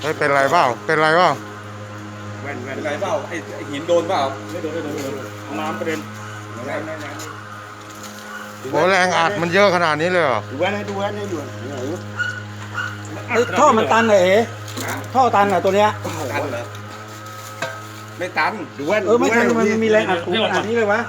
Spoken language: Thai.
เฮ้ยเป็นไรเปล่า เป็นไรเปล่า แว่นแว่เป็นไรเปล่าไอ้ไอ้หินโดนเปล่าไม่โดนไม่โดนไม่โดนเอาน้ำประเด็นแรงแรงแรงโอ้แรงอัดมันเยอะขนาดนี้เลยเหรอดูแว่นให้ดูแว่นให้ดูไอ้ท่อมันตันเหรอเอ๋ท่อตันเหรอตัวเนี้ยตันเหรอไม่ตันดูแว่นเออไม่ตันมันมีแรงอัดสูงขนาดนี้เลยวะ